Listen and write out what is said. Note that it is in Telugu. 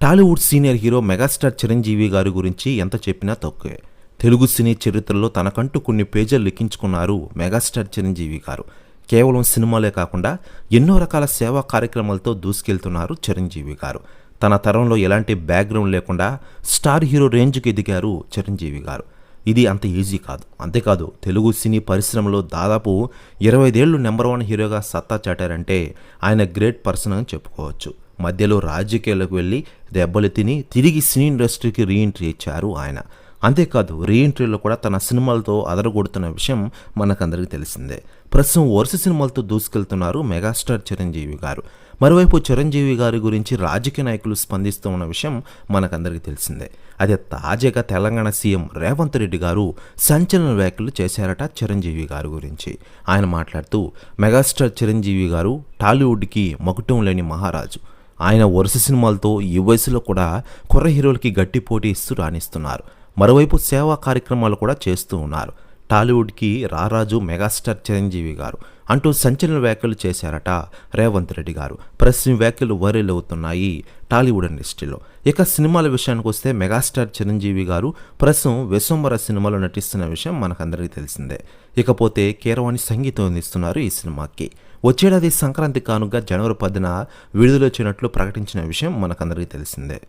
Tollywood senior hero megastar Chiranjeevi గారి గురించి ఎంత చెప్పినా తక్కువే. తెలుగు సినీ చరిత్రలో తనకంటూ కొన్ని పేజీలు లిఖించుకున్నారు మెగాస్టార్ చిరంజీవి గారు. కేవలం సినిమాలే కాకుండా ఎన్నో రకాల సేవా కార్యక్రమాలతో దూసుకెళ్తున్నారు చిరంజీవి గారు. తన తరంలో ఎలాంటి బ్యాక్గ్రౌండ్ లేకుండా స్టార్ హీరో రేంజ్కి ఎదిగారు చిరంజీవి గారు. ఇది అంత ఈజీ కాదు. అంతేకాదు తెలుగు సినీ పరిశ్రమలో దాదాపు ఇరవై ఐదేళ్ళు నెంబర్ వన్ హీరోగా సత్తా చాటారంటే ఆయన గ్రేట్ పర్సన్ అని చెప్పుకోవచ్చు. మధ్యలో రాజకీయాలకు వెళ్ళి దెబ్బలు తిని తిరిగి సినీ ఇండస్ట్రీకి రీఎంట్రీ ఇచ్చారు ఆయన. అంతేకాదు రీఎంట్రీలో కూడా తన సినిమాలతో అదరగొడుతున్న విషయం మనకందరికీ తెలిసిందే. ప్రస్తుతం వరుస సినిమాలతో దూసుకెళ్తున్నారు మెగాస్టార్ చిరంజీవి గారు. మరోవైపు చిరంజీవి గారి గురించి రాజకీయ నాయకులు స్పందిస్తూ ఉన్న విషయం మనకందరికీ తెలిసిందే. అదే తాజాగా తెలంగాణ సీఎం రేవంత్ రెడ్డి గారు సంచలన వ్యాఖ్యలు చేశారట చిరంజీవి గారి గురించి. ఆయన మాట్లాడుతూ మెగాస్టార్ చిరంజీవి గారు టాలీవుడ్కి మకుటం లేని మహారాజు. ఆయన వరుస సినిమాలతో ఈ వయసులో కూడా కుర్ర హీరోలకి గట్టి పోటీ ఇస్తూ రాణిస్తున్నారు. మరోవైపు సేవా కార్యక్రమాలు కూడా చేస్తూ ఉన్నారు. టాలీవుడ్కి రారాజు మెగాస్టార్ చిరంజీవి గారు అంటూ సంచలన వ్యాఖ్యలు చేశారట రేవంత్ రెడ్డి గారు. ప్రస్తుతం వ్యాఖ్యలు వైరల్ అవుతున్నాయి టాలీవుడ్ ఇండస్ట్రీలో. ఇక సినిమాల విషయానికి వస్తే మెగాస్టార్ చిరంజీవి గారు ప్రస్తుతం విశ్వంబర సినిమాలో నటిస్తున్న విషయం మనకందరికీ తెలిసిందే. ఇకపోతే కీరవాణి సంగీతం అందిస్తున్నారు ఈ సినిమాకి. వచ్చేడాది సంక్రాంతి కానుక జనవరి పదిన విడుదలొచ్చినట్లు ప్రకటించిన విషయం మనకందరికీ తెలిసిందే.